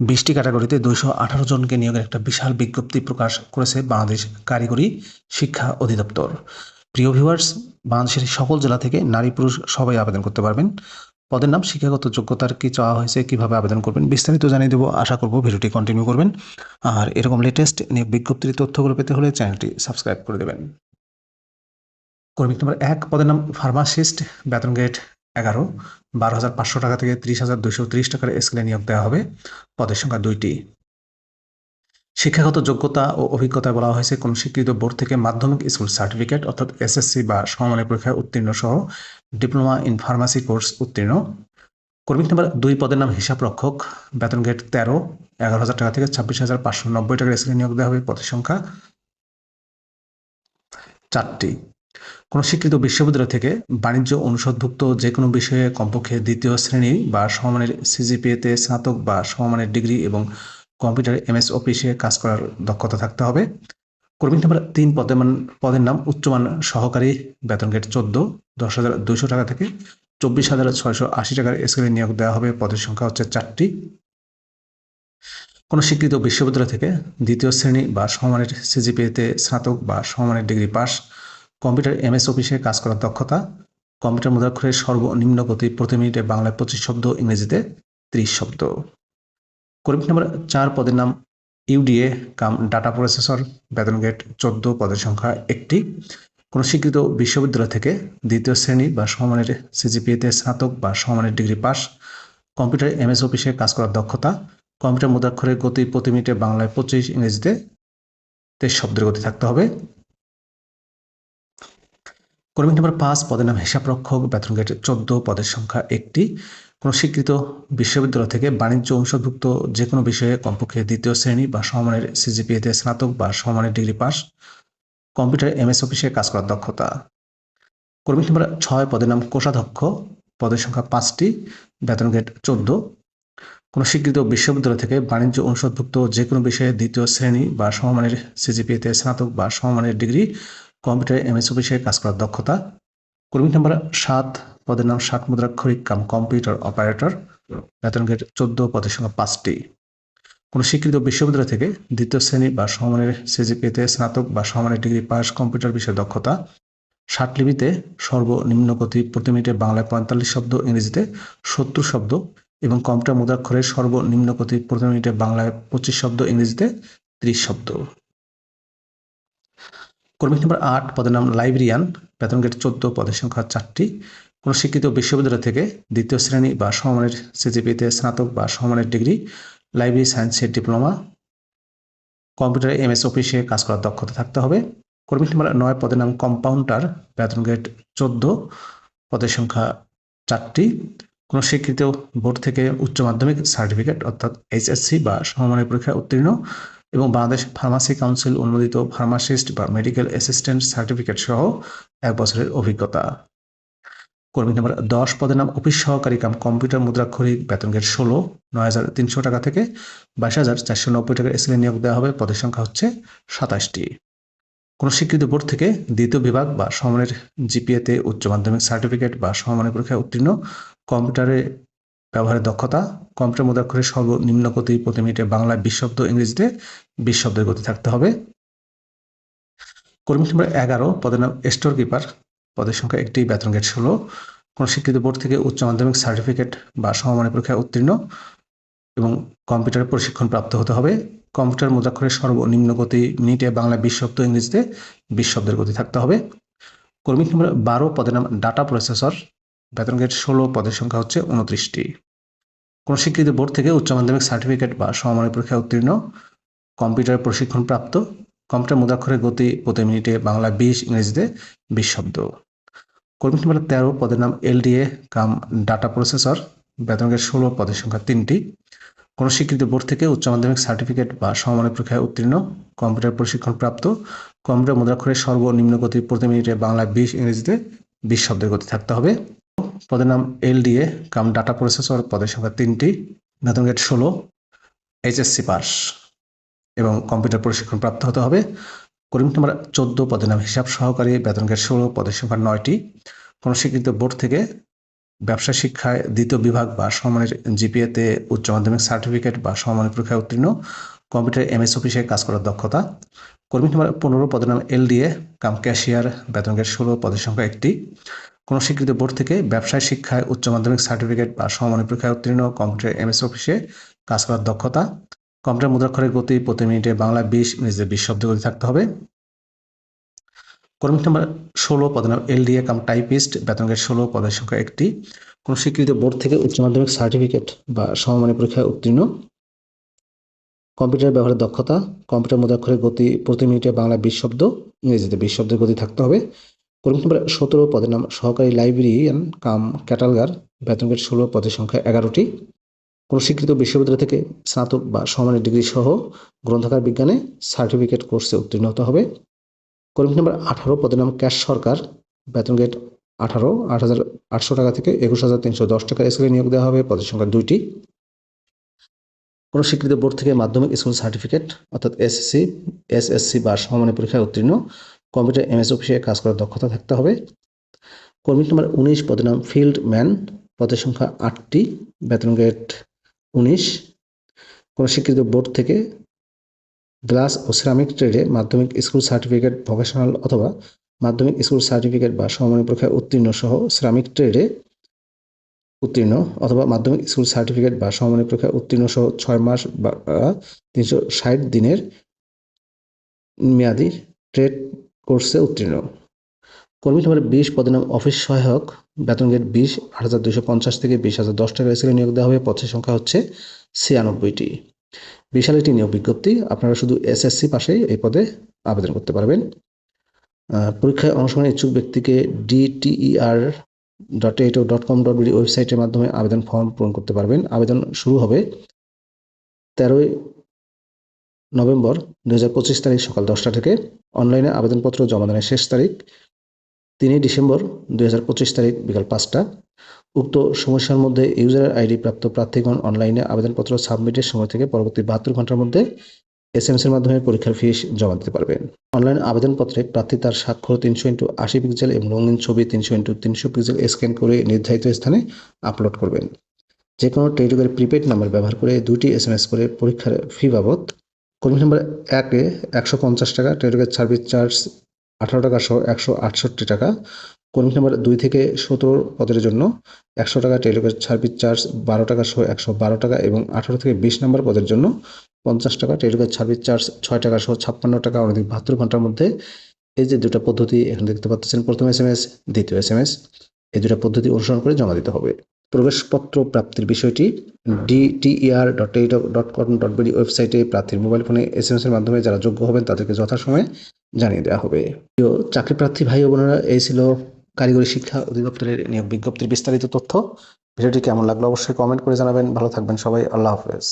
বিশটি ক্যাটাগরিতে দুইশো আঠারো জনকে নিয়োগের একটা বিশাল বিজ্ঞপ্তি প্রকাশ করেছে বাংলাদেশ কারিগরি শিক্ষা অধিদপ্তর। প্রিয় ভিউয়ার্স, বাংলাদেশের সকল জেলা থেকে নারী পুরুষ সবাই আবেদন করতে পারবেন। পদের নাম, শিক্ষাগত যোগ্যতার কি চাওয়া হয়েছে, কীভাবে আবেদন করবেন, বিস্তারিত জানিয়ে দেবো। আশা করব ভিডিওটি কন্টিনিউ করবেন। আর এরকম লেটেস্ট নিয়োগ বিজ্ঞপ্তির তথ্যগুলো পেতে হলে চ্যানেলটি সাবস্ক্রাইব করে দেবেন। কর্মী নম্বর এক, পদের নাম ফার্মাসিস্ট বেতন গ্রেড এগারো, বারো হাজার পাঁচশো টাকা থেকে ত্রিশ হাজার দুইশো ত্রিশ টাকার স্কেলে নিয়োগ দেওয়া হবে পদের সংখ্যা দুইটি। শিক্ষাগত যোগ্যতা ও অভিজ্ঞতায় বলা হয়েছে কোন স্বীকৃত বোর্ড থেকে মাধ্যমিক স্কুল সার্টিফিকেট অর্থাৎ এসএসসি বা সমমানের পরীক্ষায় উত্তীর্ণ সহ ডিপ্লোমা ইন ফার্মাসি কোর্স উত্তীর্ণ। কর্মী নাম্বার দুই পদের নাম হিসাব রক্ষক। বেতন গেট তেরো, এগারো হাজার টাকা থেকে ছাব্বিশ হাজার পাঁচশো নব্বই টাকার স্কেলে নিয়োগ দেওয়া হবে পদের সংখ্যা চারটি। কোন স্বীকৃত বিশ্ববিদ্যালয় থেকে বাণিজ্য অনুষদভুক্ত যে কোনো বিষয়ে কমপক্ষে দ্বিতীয় শ্রেণি বা সমমানের সিজিপিএতে স্নাতক বা সমমানের ডিগ্রি এবং কম্পিউটার এমএস অফিসে কাজ করার দক্ষতা থাকতে হবে। কর্মী নাম্বার তিন পদের মান পদের নাম উচ্চমান সহকারী, বেতন গেট চোদ্দ, দশ হাজার দুইশো টাকা থেকে চব্বিশ হাজার ছয়শো আশি টাকার স্কেলে নিয়োগ দেওয়া হবে। পদের সংখ্যা হচ্ছে চারটি। কোনো স্বীকৃত বিশ্ববিদ্যালয় থেকে দ্বিতীয় শ্রেণি বা সমমানের সিজিপিএতে স্নাতক বা সমমানের ডিগ্রি পাস কম্পিউটার এমএস অফিসে কাজ করার দক্ষতা, কম্পিউটার মুদ্রাক্ষরের সর্বনিম্ন গতি প্রতি মিনিটে বাংলায় পঁচিশ শব্দ, ইংরেজিতে ত্রিশ শব্দ। কর্মী নম্বর চার পদের নাম ইউডিএ, কাম ডাটা প্রসেসর, বেতন গেট চোদ্দ পদের সংখ্যা একটি। কোনো স্বীকৃত বিশ্ববিদ্যালয় থেকে দ্বিতীয় শ্রেণি বা সমমানের সিজিপিএতে স্নাতক বা সমমানের ডিগ্রি পাস, কম্পিউটার এমএস অফিসে কাজ করার দক্ষতা, কম্পিউটার মুদ্রাক্ষরের গতি প্রতি মিনিটে বাংলায় পঁচিশ, ইংরেজিতে তেইশ শব্দের গতি থাকতে হবে। কর্মী নম্বর পাঁচ পদের নাম হিসাবরক্ষক, বেতন গেট চোদ্দ পদের সংখ্যা একটি। কোনো স্বীকৃত বিশ্ববিদ্যালয় থেকে বাণিজ্য অনুষদভুক্ত যে কোনো বিষয়ে কমপক্ষে দ্বিতীয় শ্রেণি বা সমমানের সিজিপিএতে স্নাতক বা সমমানের ডিগ্রি পাস, কম্পিউটার এমএস অফিসে কাজ করার দক্ষতা। কর্মী নম্বর ছয় পদের নাম কোষাধ্যক্ষ, পদের সংখ্যা পাঁচটি, বেতন গেট চোদ্দ। কোনো স্বীকৃত বিশ্ববিদ্যালয় থেকে বাণিজ্য অনুষদভুক্ত যে কোনো বিষয়ে দ্বিতীয় শ্রেণি বা সমমানের সিজিপিএতে স্নাতক বা সমমানের ডিগ্রি কম্পিউটার এমএস অফিসে কাজ করার দক্ষতা। কর্মী নাম্বার সাত, পদের নাম ষাট মুদ্রাক্ষরিক কাম কম্পিউটার অপারেটর। বেতন গেট চোদ্দ, পদের সংখ্যা পাঁচটি। কোনো স্বীকৃত বিশ্ববিদ্যালয় থেকে দ্বিতীয় শ্রেণি বা সমমানের সিজিপিএতে স্নাতক বা সমমানের ডিগ্রি পাস কম্পিউটার বিষয়ে দক্ষতা। ষাট লিপিতে সর্বনিম্ন গতি প্রতি মিনিটে বাংলায় পঁয়তাল্লিশ শব্দ, ইংরেজিতে সত্তর শব্দ এবং কম্পিউটার মুদ্রাক্ষরের সর্বনিম্ন গতি প্রতি মিনিটে বাংলায় পঁচিশ শব্দ, ইংরেজিতে ত্রিশ শব্দ। কর্মী নম্বর আট পদের নাম লাইব্রেরিয়ান, বেতন গেট চোদ্দ, পদের সংখ্যা চারটি। কোনো শিক্ষিত বিশ্ববিদ্যালয় থেকে দ্বিতীয় শ্রেণি বা সমমানের সিজিপিতে স্নাতক বা সমমানের ডিগ্রি, লাইব্রেরি সায়েন্সের ডিপ্লোমা, কম্পিউটার এমএস অফিসে কাজ করার দক্ষতা থাকতে হবে। কর্মী নম্বর নয় পদের নাম কম্পাউন্ডার, বেতন গেট চোদ্দ, পদের সংখ্যা চারটি। কোনো স্বীকৃত বোর্ড থেকে উচ্চ মাধ্যমিক সার্টিফিকেট, অর্থাৎ এইচএসসি বা সমমানের পরীক্ষায় উত্তীর্ণ এবং বাংলাদেশ ফার্মাসি কাউন্সিল অনুমোদিত ফার্মাসিস্ট বা মেডিকেল অ্যাসিস্ট্যান্ট সার্টিফিকেট সহ এক বছরের অভিজ্ঞতা। কর্মী নম্বর দশ, পদের নাম অফিস সহকারী কাম কম্পিউটার মুদ্রাক্ষরিক বেতন গেট ষোলো, নয় হাজার তিনশো টাকা থেকে বাইশ হাজার চারশো নব্বই টাকার এসএলএ নিয়োগ দেওয়া হবে। পদের সংখ্যা হচ্ছে সাতাশটি। কোনো স্বীকৃত বোর্ড থেকে দ্বিতীয় বিভাগ বা সমমানের জিপিএতে উচ্চ মাধ্যমিক সার্টিফিকেট বা সমমানের পরীক্ষায় উত্তীর্ণ কম্পিউটারে ব্যবহারের দক্ষতা কম্পিউটার মুদ্রাক্ষরের সর্বনিম্ন গতি প্রতি মিনিটে বাংলায় বিশ শব্দ ইংরেজিতে বিশ শব্দের গতি থাকতে হবে। কর্মী নম্বর এগারো, পদের নাম স্টোর কিপার। পদের সংখ্যা একটি, বেতন গেট ষোলো। কোনো স্বীকৃত বোর্ড থেকে উচ্চ মাধ্যমিক সার্টিফিকেট বা সমমানের পরীক্ষায় উত্তীর্ণ এবং কম্পিউটার প্রশিক্ষণ প্রাপ্ত হতে হবে। কম্পিউটার মুদ্রাক্ষরের সর্বনিম্ন গতি মিনিটে বাংলা বিশ শব্দ ইংরেজিতে বিশ শব্দের গতি থাকতে হবে। কর্মী নম্বর বারো, পদের নাম ডাটা প্রসেসর। বেতন গেট ষোলো, পদের সংখ্যা হচ্ছে উনত্রিশটি কোনো স্বীকৃত বোর্ড থেকে উচ্চ মাধ্যমিক সার্টিফিকেট বা সমমানের পরীক্ষায় উত্তীর্ণ, কম্পিউটার প্রশিক্ষণ প্রাপ্ত কম্পিউটার মুদ্রাক্ষরের গতি প্রতি মিনিটে বাংলা বিশ, ইংরেজিতে বিশ শব্দ। কর্মী নম্বর তেরো, পদের নাম এলডিএ, কাম ডাটা প্রসেসর, বেতন গেট ষোলো, পদের সংখ্যা তিনটি। কোনো স্বীকৃত বোর্ড থেকে উচ্চ মাধ্যমিক সার্টিফিকেট বা সমমানের পরীক্ষায় উত্তীর্ণ, কম্পিউটার প্রশিক্ষণ প্রাপ্ত কম্পিউটার মুদ্রাক্ষরের সর্বনিম্ন গতি প্রতি মিনিটে বাংলা বিশ, ইংরেজিতে বিশ শব্দের গতি থাকতে হবে। পদের নাম এলডিএ, কাম ডাটা প্রসেসর পদের সংখ্যা তিনটি বেতন গেট ষোলো, এইচএসসি পাস, এবং কম্পিউটার প্রশিক্ষণ প্রাপ্ত হতে হবে। কর্মী নম্বর চোদ্দ পদের নাম হিসাব সহকারী, বেতন গেট ষোলো, পদের সংখ্যা নয়টি। কোনো স্বীকৃত বোর্ড থেকে ব্যবসা শিক্ষায় দ্বিতীয় বিভাগ বা সমমানের জিপিএতে উচ্চ মাধ্যমিক সার্টিফিকেট বা সমমানের পরীক্ষায় উত্তীর্ণ, কম্পিউটার এমএস অফিসে কাজ করার দক্ষতা। কর্মী নাম্বার পনেরো পদের নাম এলডিএ, কাম ক্যাশিয়ার, বেতন গেট ষোলো, পদের সংখ্যা একটি। কোনো স্বীকৃত বোর্ড থেকে ব্যবসায় শিক্ষায় উচ্চ মাধ্যমিক সার্টিফিকেট বা সমমানের পরীক্ষায় উত্তীর্ণ কম্পিউটার এমএস অফিসে কাজ করার দক্ষতা। কম্পিউটার মুদ্রাক্ষরের গতি প্রতি মিনিটে বাংলা বিশ ইংরেজিতে বিশ শব্দ গতি থাকতে হবে। কর্মী নাম্বার ষোলো পদের নাম এলডিএ কাম টাইপিস্ট বেতন গ্রেড ষোলো পদের সংখ্যা একটি। কোনো স্বীকৃত বোর্ড থেকে উচ্চ মাধ্যমিক সার্টিফিকেট বা সমমানের পরীক্ষায় উত্তীর্ণ। কম্পিউটার ব্যবহারের দক্ষতা, কম্পিউটার মুদ্রাক্ষরের গতি প্রতি মিনিটে বাংলা বিশ শব্দ, ইংরেজিতে বিশ শব্দের গতি থাকতে হবে। কর্মী নম্বর সতেরো, পদের নাম সহকারী লাইব্রেরিয়ান কাম ক্যাটালগার। বেতন গেট ষোলো, পদের সংখ্যা এগারোটি। কোনো স্বীকৃত বিশ্ববিদ্যালয় থেকে স্নাতক বা সমানের ডিগ্রি সহ গ্রন্থাগার বিজ্ঞানে সার্টিফিকেট কোর্সে উত্তীর্ণ হতে হবে। কর্মী নম্বর আঠারো, পদের নাম ক্যাশ সরকার। বেতন গেট আঠারো, আট হাজার আটশো টাকা থেকে একুশ হাজার তিনশো দশ টাকা স্কেলে নিয়োগ দেওয়া হবে, পদের সংখ্যা দুইটি। কোনো স্বীকৃত বোর্ড থেকে মাধ্যমিক স্কুল সার্টিফিকেট, অর্থাৎ এসএসসি এসএসসি বা সমমানের পরীক্ষায় উত্তীর্ণ। কম্পিউটার এমএস অফিসে কাজ করার দক্ষতা থাকতে হবে। কর্মী নম্বর উনিশ, পদের নাম ফিল্ড ম্যান, পদের সংখ্যা আটটি, বেতন গ্রেড উনিশ। কোনো স্বীকৃত বোর্ড থেকে গ্লাস ও সিরামিক ট্রেডে মাধ্যমিক স্কুল সার্টিফিকেট ভোকেশনাল অথবা মাধ্যমিক স্কুল সার্টিফিকেট বা সমমানের পরীক্ষায় উত্তীর্ণ সহ সিরামিক ট্রেডে উত্তীর্ণ অথবা মাধ্যমিক স্কুল সার্টিফিকেট বা সমমানের পরীক্ষায় উত্তীর্ণ সহ ছয় মাস বা তিনশো ষাট দিনের মেয়াদি ট্রেড কোর্সে উত্তীর্ণ। কর্মী নম্বর বিশ পদের নাম অফিস সহায়ক, বেতন গ্রেড বিশ, আট হাজার দুশো পঞ্চাশ থেকে বিশ হাজার দশ টাকা স্কেলে নিয়োগ দেওয়া হবে। পদের সংখ্যা হচ্ছে ছিয়ানব্বইটি। বিশাল একটি নিয়োগ বিজ্ঞপ্তি। আপনারা শুধু এসএসসি পাশেই এই পদে আবেদন করতে পারবেন। পরীক্ষায় অংশগ্রহণ ইচ্ছুক ব্যক্তিকে ডিটিইআর ডট এইটো ডট কম ডট বিডি ওয়েবসাইটের মাধ্যমে আবেদন ফর্ম পূরণ করতে পারবেন। আবেদন শুরু হবে তেরোই নভেম্বর দু হাজার পঁচিশ তারিখ সকাল দশটা থেকে অনলাইনে আবেদনপত্র জমা দানের শেষ তারিখ তিনই ডিসেম্বর দু হাজার পঁচিশ তারিখ বিকাল পাঁচটা। উক্ত সমস্যার মধ্যে ইউজার আইডি প্রাপ্ত প্রার্থীগণ অনলাইনে আবেদনপত্র সাবমিটের সময় থেকে পরবর্তী বাহাত্তর ঘণ্টার মধ্যে এস এম এর মাধ্যমে পরীক্ষার ফিস জমা দিতে পারবেন। অনলাইন আবেদনপত্রে প্রার্থী তার স্বাক্ষর তিনশো ইন্টু আশি পিক্সেল এবং রঙিন ছবি তিনশো ইন্টু তিনশো পিক্সেল স্ক্যান করে নির্ধারিত স্থানে আপলোড করবেন। যে কোনো টেলিটকের প্রিপেড নাম্বার ব্যবহার করে দুটি এস এম এস করে পরীক্ষার ফি বাবদ কর্মী নম্বর একে একশো পঞ্চাশ টাকা টেলিটকের সার্ভিস চার্জ আঠারো টাকা সহ একশো আটষট্টি টাকা। কর্মী নম্বর দুই থেকে সতেরো পদের জন্য একশো টাকা টেলিটকের সার্ভিস চার্জ বারো টাকা সহ একশো বারো টাকা এবং আঠারো থেকে বিশ নম্বর পদের জন্য পঞ্চাশ টাকা টেলিটকের সার্ভিস চার্জ ছয় টাকা সহ ছাপ্পান্ন টাকা অনধিক বাহাত্তর ঘণ্টার মধ্যে। এই যে দুটা পদ্ধতি এখানে দেখতে পাচ্ছেন, প্রথম এস এম এস, দ্বিতীয় এস এম এস, এই দুটা পদ্ধতি অনুসরণ করে জমা দিতে হবে। প্রবেশপত্র প্রাপ্তির বিষয়টি ডিটিইআর ডট এই ডট কম ডট বিডি ওয়েবসাইটে প্রার্থীর মোবাইল ফোনে এস এম এস এর মাধ্যমে যারা যোগ্য হবেন তাদেরকে যথাসময়ে জানিয়ে দেওয়া হবে। চাকরি প্রার্থী ভাই ও বোনেরা, এই ছিল কারিগরি শিক্ষা অধিদপ্তরের নিয়োগ বিজ্ঞপ্তির বিস্তারিত তথ্য। ভিডিওটি কেমন লাগল অবশ্যই কমেন্ট করে জানাবেন। ভালো থাকবেন সবাই। আল্লাহ হাফেজ।